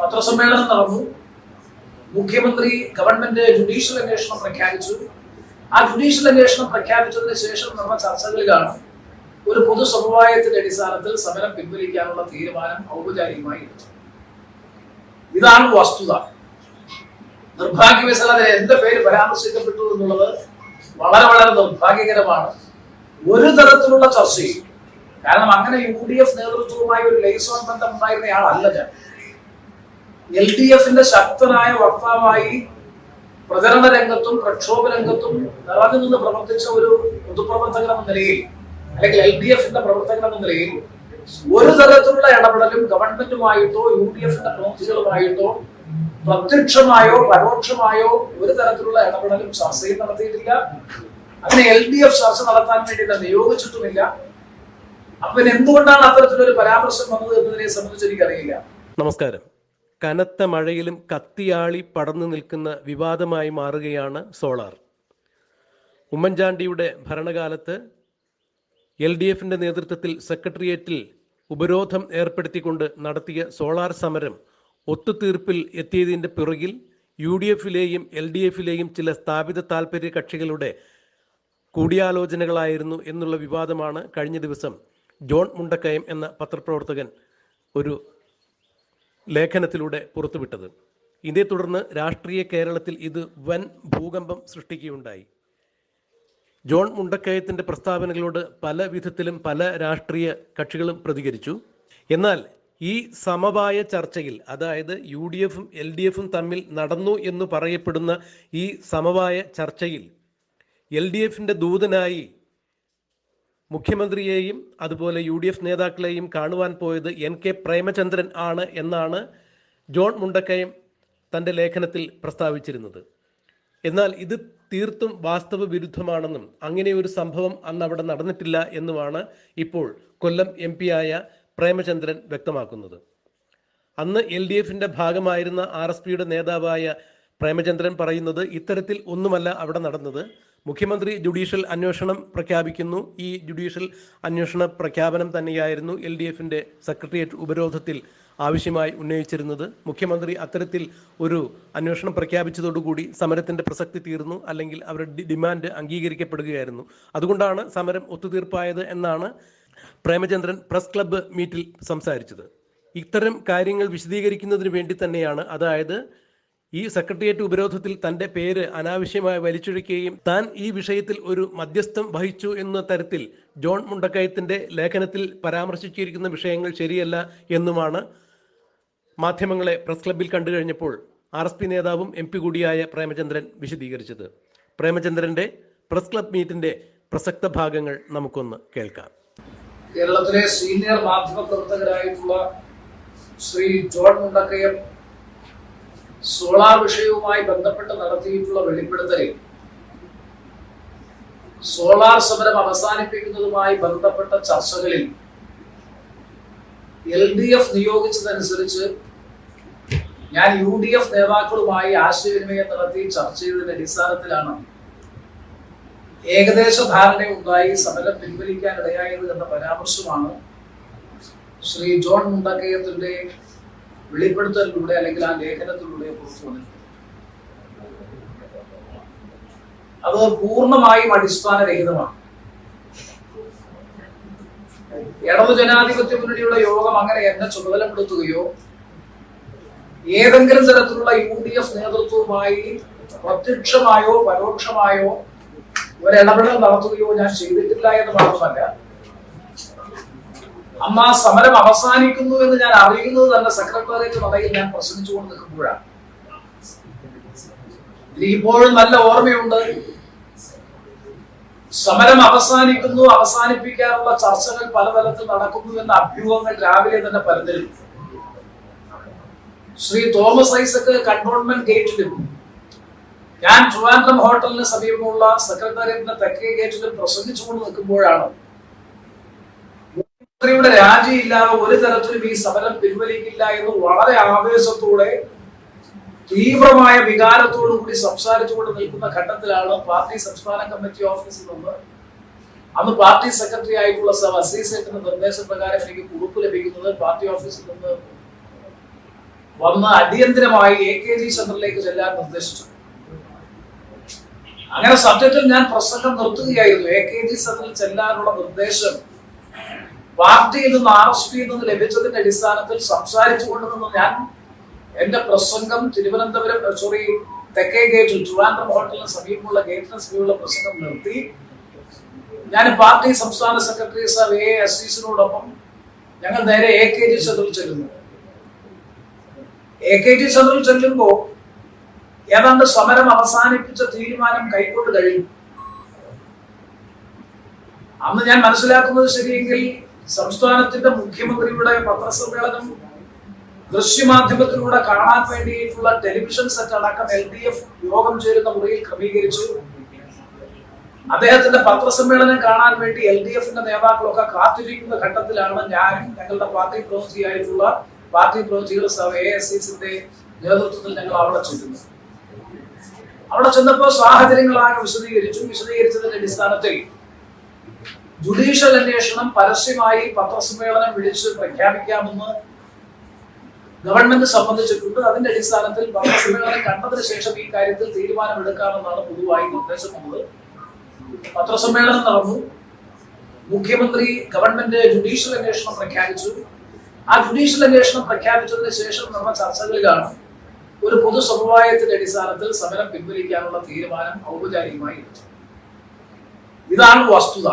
പത്രസമ്മേളനം നടന്നു. മുഖ്യമന്ത്രി ഗവൺമെന്റ് ജുഡീഷ്യൽ അന്വേഷണം പ്രഖ്യാപിച്ചു. ആ ജുഡീഷ്യൽ അന്വേഷണം പ്രഖ്യാപിച്ചതിന് ശേഷം നടന്ന ചർച്ചകളിലാണ് ഒരു പൊതുസമുദായത്തിന്റെ അടിസ്ഥാനത്തിൽ സമരം പിൻവലിക്കാനുള്ള തീരുമാനം ഔപചാരികമായി എടുത്തു ഇതാണ് വസ്തുത. നിർഭാഗ്യവശാൽ അതിന് എന്റെ പേര് പരാമർശിക്കപ്പെട്ടു എന്നുള്ളത് വളരെ വളരെ നിർഭാഗ്യകരമാണ്. ഒരു തരത്തിലുള്ള ചർച്ചയും. കാരണം അങ്ങനെ യു ഡി എഫ് നേതൃത്വവുമായി ഒരു ലൈസോൺ ബന്ധം ഉണ്ടായിരുന്നയാളല്ല ഞാൻ. എൽ ഡി എഫിന്റെ ശക്തനായ വക്താവായി പ്രചരണ രംഗത്തും പ്രക്ഷോഭ രംഗത്തും നിറഞ്ഞു നിന്ന് പ്രവർത്തിച്ച ഒരു പൊതുപ്രവർത്തകൻ എന്ന നിലയിൽ അല്ലെങ്കിൽ എൽ ഡി എഫിന്റെ പ്രവർത്തകൻ എന്ന നിലയിൽ ഒരു തരത്തിലുള്ള ഇടപെടലും ഗവൺമെന്റുമായിട്ടോ യു ഡി എഫിന്റെ പ്രവൃത്തികളുമായിട്ടോ പ്രത്യക്ഷമായോ പരോക്ഷമായോ ഒരു തരത്തിലുള്ള ഇടപെടലും ചർച്ചയും നടത്തിയിട്ടില്ല. അതിനെ എൽ ഡി എഫ് ചർച്ച നടത്താൻ വേണ്ടി നിയോഗിച്ചിട്ടുമില്ല. അപ്പൊ എന്തുകൊണ്ടാണ് അത്തരത്തിലൊരു പരാമർശം വന്നത് എന്നതിനെ സംബന്ധിച്ച് എനിക്കറിയില്ല. നമസ്കാരം. കനത്ത മഴയിലും കത്തിയാളി പടർന്നു നിൽക്കുന്ന വിവാദമായി മാറുകയാണ് സോളാർ. ഉമ്മൻചാണ്ടിയുടെ ഭരണകാലത്ത് എൽ ഡി എഫിന്റെ നേതൃത്വത്തിൽ സെക്രട്ടേറിയറ്റിൽ ഉപരോധം ഏർപ്പെടുത്തിക്കൊണ്ട് നടത്തിയ സോളാർ സമരം ഒത്തുതീർപ്പിൽ എത്തിയതിന്റെ പിറകിൽ യു ഡി എഫിലെയും എൽ ഡി എഫിലെയും ചില സ്ഥാപിത താൽപ്പര്യ കക്ഷികളുടെ കൂടിയാലോചനകളായിരുന്നു എന്നുള്ള വിവാദമാണ് കഴിഞ്ഞ ദിവസം ജോൺ മുണ്ടക്കയം എന്ന പത്രപ്രവർത്തകൻ ഒരു ലേഖനത്തിലൂടെ പുറത്തുവിട്ടത്. ഇതേ തുടർന്ന് രാഷ്ട്രീയ കേരളത്തിൽ ഇത് വൻ ഭൂകമ്പം സൃഷ്ടിക്കുകയുണ്ടായി. ജോൺ മുണ്ടക്കയത്തിന്റെ പ്രസ്താവനകളോട് പല വിധത്തിലും പല രാഷ്ട്രീയ കക്ഷികളും പ്രതികരിച്ചു. എന്നാൽ ഈ സമവായ ചർച്ചയിൽ അതായത് യു ഡി എഫും എൽ ഡി എഫും തമ്മിൽ നടന്നു എന്ന് പറയപ്പെടുന്ന ഈ സമവായ ചർച്ചയിൽ എൽ ഡി എഫിന്റെ ദൂതനായി മുഖ്യമന്ത്രിയെയും അതുപോലെ യു ഡി എഫ് നേതാക്കളെയും കാണുവാൻ പോയത് എൻ കെ പ്രേമചന്ദ്രൻ ആണ് എന്നാണ് ജോൺ മുണ്ടക്കയം തന്റെ ലേഖനത്തിൽ പ്രസ്താവിച്ചിരുന്നത്. എന്നാൽ ഇത് തീർത്തും വാസ്തവ വിരുദ്ധമാണെന്നും അങ്ങനെ ഒരു സംഭവം അന്ന് അവിടെ നടന്നിട്ടില്ല എന്നുമാണ് ഇപ്പോൾ കൊല്ലം എം ആയ പ്രേമചന്ദ്രൻ വ്യക്തമാക്കുന്നത്. അന്ന് എൽ ഡി എഫിന്റെ ഭാഗമായിരുന്ന ആർ എസ് പിയുടെ നേതാവായ പ്രേമചന്ദ്രൻ പറയുന്നത് ഇത്തരത്തിൽ ഒന്നുമല്ല അവിടെ നടന്നത്. മുഖ്യമന്ത്രി ജുഡീഷ്യൽ അന്വേഷണം പ്രഖ്യാപിക്കുന്നു. ഈ ജുഡീഷ്യൽ അന്വേഷണ പ്രഖ്യാപനം തന്നെയായിരുന്നു എൽ ഡി എഫിന്റെ സെക്രട്ടേറിയറ്റ് ഉപരോധത്തിൽ ആവശ്യമായി ഉന്നയിച്ചിരുന്നത്. മുഖ്യമന്ത്രി അത്തരത്തിൽ ഒരു അന്വേഷണം പ്രഖ്യാപിച്ചതോടുകൂടി സമരത്തിന്റെ പ്രസക്തി തീർന്നു അല്ലെങ്കിൽ അവരുടെ ഡിമാൻഡ് അംഗീകരിക്കപ്പെടുകയായിരുന്നു. അതുകൊണ്ടാണ് സമരം ഒത്തുതീർപ്പായത് എന്നാണ് പ്രേമചന്ദ്രൻ പ്രസ് ക്ലബ്ബ് മീറ്റിൽ സംസാരിച്ചത്. ഇത്തരം കാര്യങ്ങൾ വിശദീകരിക്കുന്നതിന് വേണ്ടി തന്നെയാണ് അതായത് ഈ സെക്രട്ടേറിയറ്റ് ഉപരോധത്തിൽ തന്റെ പേര് അനാവശ്യമായി വലിച്ചൊഴിക്കുകയും താൻ ഈ വിഷയത്തിൽ ഒരു മധ്യസ്ഥം വഹിച്ചു എന്ന തരത്തിൽ ജോൺ മുണ്ടക്കയത്തിന്റെ ലേഖനത്തിൽ പരാമർശിച്ചിരിക്കുന്ന വിഷയങ്ങൾ ശരിയല്ല എന്നുമാണ് മാധ്യമങ്ങളെ പ്രസ് ക്ലബിൽ കണ്ടു കഴിഞ്ഞപ്പോൾ ആർ എസ് പി നേതാവും എം പി കൂടിയായ പ്രേമചന്ദ്രൻ വിശദീകരിച്ചത്. പ്രേമചന്ദ്രന്റെ പ്രസ് ക്ലബ് മീറ്റിന്റെ പ്രസക്ത ഭാഗങ്ങൾ നമുക്കൊന്ന് കേൾക്കാം. കേരളത്തിലെ സീനിയർ മാധ്യമ പ്രവർത്തകരായിട്ടുള്ള ശ്രീ ജോൺ മുണ്ടക്കയം സോളാർ വിഷയവുമായി ബന്ധപ്പെട്ട് നടത്തിയിട്ടുള്ള വെളിപ്പെടുത്തലിൽ സോളാർ സമരം അവസാനിപ്പിക്കുന്നതുമായി ബന്ധപ്പെട്ട ചർച്ചകളിൽ എൽ ഡി എഫ് നിയോഗിച്ചതനുസരിച്ച് ഞാൻ യു ഡി എഫ് നേതാക്കളുമായി ആശയവിനിമയം നടത്തി ചർച്ച ചെയ്തതിന്റെ അടിസ്ഥാനത്തിലാണ് ഏകദേശ ധാരണയുണ്ടായി സമരം പിൻവലിക്കാൻ ഇടയായത് എന്ന പരാമർശമാണ് ശ്രീ ജോൺ മുണ്ടക്കയത്തിന്റെ വെളിപ്പെടുത്തലിലൂടെ അല്ലെങ്കിൽ ആ ലേഖനത്തിലൂടെ വന്നിട്ടുണ്ട്. അത് പൂർണമായും അടിസ്ഥാനരഹിതമാണ്. ഇടതു ജനാധിപത്യ മുന്നണിയുടെ യോഗം അങ്ങനെ എന്നെ ചുമതലപ്പെടുത്തുകയോ ഏതെങ്കിലും തരത്തിലുള്ള യു ഡി എഫ് നേതൃത്വവുമായി പ്രത്യക്ഷമായോ പരോക്ഷമായോ ഒരിടപെടൽ നടത്തുകയോ ഞാൻ ചെയ്തിട്ടില്ല എന്ന് മാത്രമല്ല ആ സമരം അവസാനിക്കുന്നു എന്ന് ഞാൻ അറിയുന്നത് തന്നെ സെക്രട്ടേറിയറ്റ് നടയിൽ ഞാൻ പ്രസംഗിച്ചുകൊണ്ട് നിൽക്കുമ്പോഴാണ്. എനിക്കിപ്പോഴും നല്ല ഓർമ്മയുണ്ട്. സമരം അവസാനിക്കുന്നു അവസാനിപ്പിക്കാനുള്ള ചർച്ചകൾ പലതരത്തിൽ നടക്കുന്നു എന്ന അഭ്യൂഹങ്ങൾ രാവിലെ തന്നെ പരന്നിരുന്നു. ശ്രീ തോമസ് ഐസക്ക് കണ്ടോൺമെന്റ് ഗേറ്റിലും ഞാൻ ട്രിവാൻഡ്രം ഹോട്ടലിന് സമീപമുള്ള സെക്രട്ടേറിയറ്റിന്റെ തെക്കേ ഗേറ്റിലും പ്രസംഗിച്ചുകൊണ്ട് നിൽക്കുമ്പോഴാണ് മുഖ്യമന്ത്രിയുടെ രാജിയില്ലാതെ ഒരു തരത്തിലും ഈ സമരം പിൻവലിക്കില്ല എന്ന് വളരെ ആവേശത്തോടെ തീവ്രമായ വികാരത്തോടു കൂടി സംസാരിച്ചുകൊണ്ട് നിൽക്കുന്ന ഘട്ടത്തിലാണ് പാർട്ടി സംസ്ഥാന കമ്മിറ്റി ഓഫീസിൽ നിന്ന് അന്ന് പാർട്ടി സെക്രട്ടറി ആയിട്ടുള്ള സർ അസീസേറ്റിന്റെ നിർദ്ദേശപ്രകാരം എനിക്ക് കുറിപ്പ് ലഭിക്കുന്നത് പാർട്ടി ഓഫീസിൽ നിന്ന് വന്ന് അടിയന്തരമായി എ കെ ജി സെന്ററിലേക്ക് ചെല്ലാൻ നിർദ്ദേശിച്ചു. അങ്ങനെ സബ്ജക്റ്റിൽ ഞാൻ പ്രസംഗം നിർത്തുകയായിരുന്നു. എ കെ ജി സെന്ററിൽ ചെല്ലാനുള്ള നിർദ്ദേശം പാർട്ടിയിൽ നിന്ന് ആർ എസ് പിയിൽ നിന്ന് ലഭിച്ചതിന്റെ അടിസ്ഥാനത്തിൽ സംസാരിച്ചു കൊണ്ടുനിന്ന് ഞാൻ എന്റെ പ്രസംഗം തിരുവനന്തപുരം സോറി തെക്കേ ഗേറ്റിൽ ട്രിവാൻഡ്രം ഹോട്ടലിന് സമീപമുള്ള ഗേറ്റിന് സമീപമുള്ള പ്രസംഗം നിർത്തി. ഞാൻ പാർട്ടി സംസ്ഥാന സെക്രട്ടറി സർ എ അസീസിനോടൊപ്പം ഞങ്ങൾ നേരെ എ കെ ജി സെന്ററിൽ ചെല്ലുന്നു. എ കെ ജി സെന്ററിൽ ചെല്ലുമ്പോൾ ഏതാണ്ട് സമരം അവസാനിപ്പിച്ച തീരുമാനം കൈക്കൊണ്ട് കഴിഞ്ഞു. അന്ന് ഞാൻ മനസ്സിലാക്കുന്നത് ശരിയെങ്കിൽ സംസ്ഥാനത്തിന്റെ മുഖ്യമന്ത്രിയുടെ പത്രസമ്മേളനം ദൃശ്യമാധ്യമത്തിലൂടെ കാണാൻ വേണ്ടിയിട്ടുള്ള ടെലിവിഷൻ സെറ്റ് അടക്കം എൽ ഡി എഫ് യോഗം ചേരുന്ന മുറിയിൽ ക്രമീകരിച്ചു. അദ്ദേഹത്തിന്റെ പത്രസമ്മേളനം കാണാൻ വേണ്ടി എൽ ഡി എഫിന്റെ നേതാക്കളൊക്കെ കാത്തിരിക്കുന്ന ഘട്ടത്തിലാണ് ഞാനും ഞങ്ങളുടെ പാർട്ടി പ്രതിനിധിയായിട്ടുള്ള പാർട്ടി പ്രതിനിധികൾ എ എസ് സിന്റെ നേതൃത്വത്തിൽ ഞങ്ങൾ അവിടെ ചെല്ലുന്നത്. അവിടെ ചെന്നപ്പോൾ സാഹചര്യങ്ങളാകെ വിശദീകരിച്ചു. വിശദീകരിച്ചതിന്റെ അടിസ്ഥാനത്തിൽ ജുഡീഷ്യൽ അന്വേഷണം പരസ്യമായി പത്രസമ്മേളനം വിളിച്ച് പ്രഖ്യാപിക്കാമെന്ന് ഗവൺമെന്റ് സംബന്ധിച്ചിട്ടുണ്ട് അതിന്റെ അടിസ്ഥാനത്തിൽ പത്രസമ്മേളനം കണ്ടതിന് ശേഷം ഈ കാര്യത്തിൽ തീരുമാനമെടുക്കാമെന്നാണ് പൊതുവായി നിർദ്ദേശം വന്നത്. പത്രസമ്മേളനം നടന്നു. മുഖ്യമന്ത്രി ഗവൺമെന്റ് ജുഡീഷ്യൽ അന്വേഷണം പ്രഖ്യാപിച്ചു. ആ ജുഡീഷ്യൽ അന്വേഷണം പ്രഖ്യാപിച്ചതിന് ശേഷം നടന്ന ചർച്ചകളിലാണ് ഒരു പൊതു സമവായത്തിന്റെ അടിസ്ഥാനത്തിൽ സമരം പിൻവലിക്കാനുള്ള തീരുമാനം ഔപചാരികമായി. എടുത്തു ഇതാണ് വസ്തുത.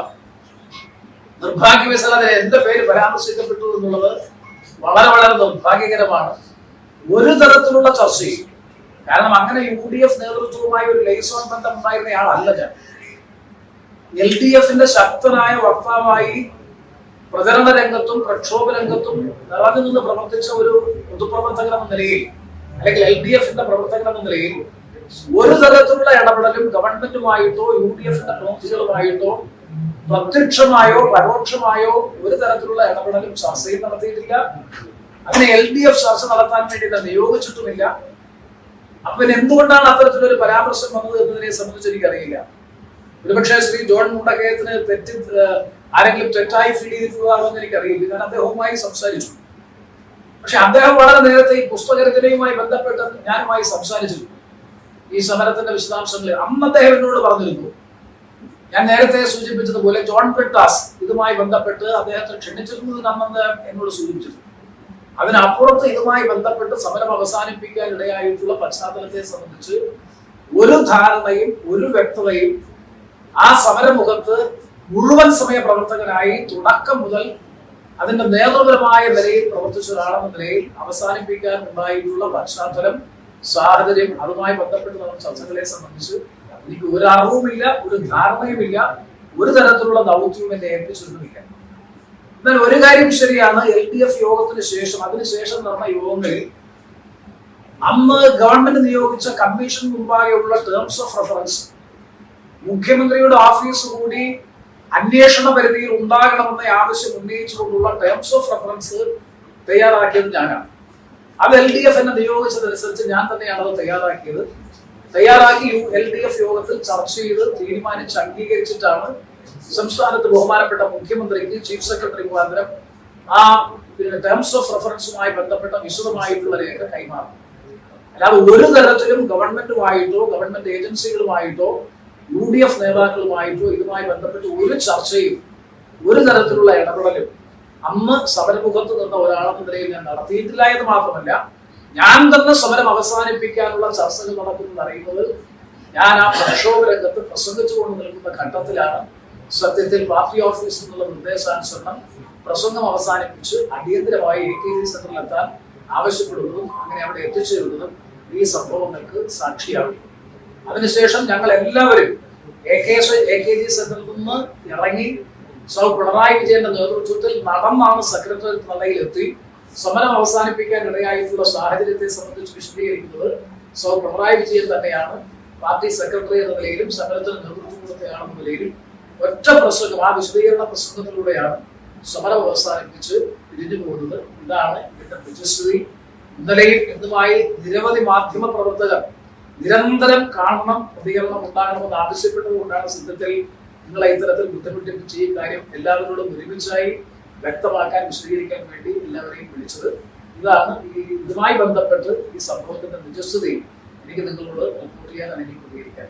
നിർഭാഗ്യവശാൽ അതിൽ എന്റെ പേര് പരാമർശിക്കപ്പെട്ടു എന്നുള്ളത് വളരെ വളരെ നിർഭാഗ്യകരമാണ്. ഒരു തരത്തിലുള്ള ചർച്ചയും. കാരണം അങ്ങനെ യു ഡി എഫ് നേതൃത്വവുമായി ഒരു ലൈസോൺ ബന്ധം ഉണ്ടായിരുന്നയാളല്ല ഞാൻ. എൽ ഡി എഫിന്റെ ശക്തനായ വക്താവായി പ്രചരണ രംഗത്തും പ്രക്ഷോഭ രംഗത്തും നിറഞ്ഞു നിന്ന് പ്രവർത്തിച്ച ഒരു പൊതുപ്രവർത്തകൻ എന്ന നിലയിൽ അല്ലെങ്കിൽ എൽ ഡി എഫിന്റെ പ്രവർത്തകൻ എന്ന നിലയിൽ ഒരു തരത്തിലുള്ള ഇടപെടലും ഗവൺമെന്റുമായിട്ടോ യു ഡി എഫിന്റെ പ്രവൃത്തികളുമായിട്ടോ പ്രത്യക്ഷമായോ പരോക്ഷമായോ ഒരു തരത്തിലുള്ള ഇടപെടലും ചർച്ചയും നടത്തിയിട്ടില്ല. അങ്ങനെ എൽ ഡി എഫ് ചർച്ച നടത്താൻ വേണ്ടി തന്നെ നിയോഗിച്ചിട്ടുമില്ല. അപ്പൊ പിന്നെ എന്തുകൊണ്ടാണ് അത്തരത്തിലൊരു പരാമർശം വന്നത് എന്നതിനെ സംബന്ധിച്ച് എനിക്കറിയില്ല. ഒരുപക്ഷെ ശ്രീ ജോൺ മുണ്ടകയത്തിന് തെറ്റി ആരെങ്കിലും തെറ്റായി ഫീൽ ചെയ്തിട്ടുള്ളതാണോ എന്ന് എനിക്കറിയില്ല. ഞാൻ അദ്ദേഹവുമായി സംസാരിച്ചു. പക്ഷെ അദ്ദേഹം വളരെ നേരത്തെ ഈ പുസ്തകരചനയുമായി ബന്ധപ്പെട്ട് ഞാനുമായി സംസാരിച്ചിരുന്നു. ഈ സമരത്തിന്റെ വിശദാംശങ്ങളിൽ അന്ന് അദ്ദേഹം എന്നോട് പറഞ്ഞിരുന്നു. ഞാൻ നേരത്തെ സൂചിപ്പിച്ചതുപോലെ ജോൺ പെട്ടാസ് ഇതുമായി ബന്ധപ്പെട്ട് അദ്ദേഹത്തെ ക്ഷണിച്ചിരുന്നത് അന്നെന്ന് എന്നോട് സൂചിപ്പിച്ചിരുന്നു. അതിനപ്പുറത്ത് ഇതുമായി ബന്ധപ്പെട്ട് സമരം അവസാനിപ്പിക്കാൻ ഇടയായിട്ടുള്ള പശ്ചാത്തലത്തെ സംബന്ധിച്ച് ഒരു ധാരണയും ഒരു വ്യക്തതയും ആ സമരമുഖത്ത് മുഴുവൻ സമയ പ്രവർത്തകനായി തുടക്കം മുതൽ അതിന്റെ നേതൃപരമായ നിലയിൽ പ്രവർത്തിച്ച ഒരാളെന്ന നിലയിൽ അവസാനിപ്പിക്കാൻ ഉണ്ടായിട്ടുള്ള പശ്ചാത്തലം സാഹചര്യം അതുമായി ബന്ധപ്പെട്ട് നടന്ന ചർച്ചകളെ സംബന്ധിച്ച് എനിക്ക് ഒരു അറിവുമില്ല ഒരു ധാരണയുമില്ല ഒരു തരത്തിലുള്ള ദൗത്യവും എന്നെ ഏൽപ്പിച്ചിരുന്നുമില്ല എന്നാൽ ഒരു കാര്യം ശരിയാണ് എൽ ഡി എഫ് യോഗത്തിന് ശേഷം അതിനുശേഷം നടന്ന യോഗങ്ങളിൽ അന്ന് ഗവൺമെന്റ് നിയോഗിച്ച കമ്മീഷൻ മുമ്പാകെയുള്ള ടേംസ് ഓഫ് റെഫറൻസ് മുഖ്യമന്ത്രിയുടെ ഓഫീസ് കൂടി അന്വേഷണ പരിധിയിൽ ഉണ്ടാകണമെന്ന ആവശ്യം ഉന്നയിച്ചുകൊണ്ടുള്ള ടേംസ് ഓഫ് റെഫറൻസ് തയ്യാറാക്കിയത് ഞാനാണ്. അത് എൽ ഡി എഫ് എന്നെ നിയോഗിച്ചതനുസരിച്ച് ഞാൻ തന്നെയാണ് അത് തയ്യാറാക്കിയത്. തയ്യാറാക്കി യു എൽ ഡി എഫ് യോഗത്തിൽ ചർച്ച ചെയ്ത് തീരുമാനിച്ച് അംഗീകരിച്ചിട്ടാണ് സംസ്ഥാനത്ത് ബഹുമാനപ്പെട്ട മുഖ്യമന്ത്രിക്ക് ചീഫ് സെക്രട്ടറി മുഖാന്തരം ആ പിന്നെ ടേംസ് ഓഫ് റെഫറൻസുമായി ബന്ധപ്പെട്ട വിശദമായിട്ടുള്ള രേഖ കൈമാറുന്നത്. അല്ലാതെ ഒരു തരത്തിലും ഗവൺമെന്റുമായിട്ടോ ഗവൺമെന്റ് ഏജൻസികളുമായിട്ടോ യു ഡി എഫ് നേതാക്കളുമായിട്ടോ ഇതുമായി ബന്ധപ്പെട്ട് ഒരു ചർച്ചയും ഒരു തരത്തിലുള്ള ഇടപെടലും അന്ന് സമരമുഖത്ത് നിന്ന ഒരാളെന്ന നിലയിൽ ഞാൻ നടത്തിയിട്ടില്ല എന്ന് മാത്രമല്ല ഞാൻ തന്നെ സമരം അവസാനിപ്പിക്കാനുള്ള ചർച്ചകൾ നടക്കുന്നത് അറിയുന്നത് ഞാൻ ആ പ്രക്ഷോഭ രംഗത്ത് പ്രസംഗിച്ചുകൊണ്ട് നിൽക്കുന്ന ഘട്ടത്തിലാണ്. സത്യത്തിൽ പാർട്ടി ഓഫീസിൽ നിന്നുള്ള നിർദ്ദേശാനുസരണം പ്രസംഗം അവസാനിപ്പിച്ച് അടിയന്തരമായി എ കെ ജി സെന്ററിലെത്താൻ ആവശ്യപ്പെടുന്നതും അങ്ങനെ അവിടെ എത്തിച്ചേരുന്നതും ഈ സംഭവങ്ങൾക്ക് സാക്ഷിയാകുന്നു അതിനുശേഷം ഞങ്ങൾ എല്ലാവരും A K A K G സെന്ററിൽ നിന്ന് ഇറങ്ങി സൗ പിണറായി വിജയന്റെ നേതൃത്വത്തിൽ നടന്നാണ് സെക്രട്ടറി നിലയിലെത്തി സമരം അവസാനിപ്പിക്കാൻ ഇടയായിട്ടുള്ള സാഹചര്യത്തെ സംബന്ധിച്ച് വിശദീകരിക്കുന്നത് സോ പിണറായി വിജയൻ തന്നെയാണ്. പാർട്ടി സെക്രട്ടറി എന്ന നിലയിലും സമരത്തിന് നേതൃത്വം കൊടുത്തയാളെന്ന നിലയിലും ഒറ്റ പ്രസംഗം ആ വിശദീകരണ പ്രസംഗത്തിലൂടെയാണ് സമരം അവസാനിപ്പിച്ച് പിരിഞ്ഞു പോകുന്നത്. ഇതാണ് ഇതിന്റെ തേജസ്വി ഇന്നലെയും ഇന്നുമായി നിരവധി മാധ്യമ പ്രവർത്തകർ നിരന്തരം കാണണം പ്രതികരണം ഉണ്ടാകണമെന്ന് ആവശ്യപ്പെട്ടതുകൊണ്ടാണ് സിദ്ധത്തിൽ നിങ്ങളെ ഇത്തരത്തിൽ ബുദ്ധിമുട്ടിപ്പിച്ച് ഈ കാര്യം എല്ലാവരോടും ഒരുമിച്ചായി വ്യക്തമാക്കാൻ വിശദീകരിക്കാൻ വേണ്ടി എല്ലാവരെയും വിളിച്ചത് ഇതാണ് ഈ ഇതുമായി ബന്ധപ്പെട്ട് ഈ സംഭവത്തിന്റെ നിജസ്വതയും എനിക്ക് നിങ്ങളോട് റിപ്പോർട്ട് ചെയ്യാൻ എനിക്ക് പ്രതികരിക്കാൻ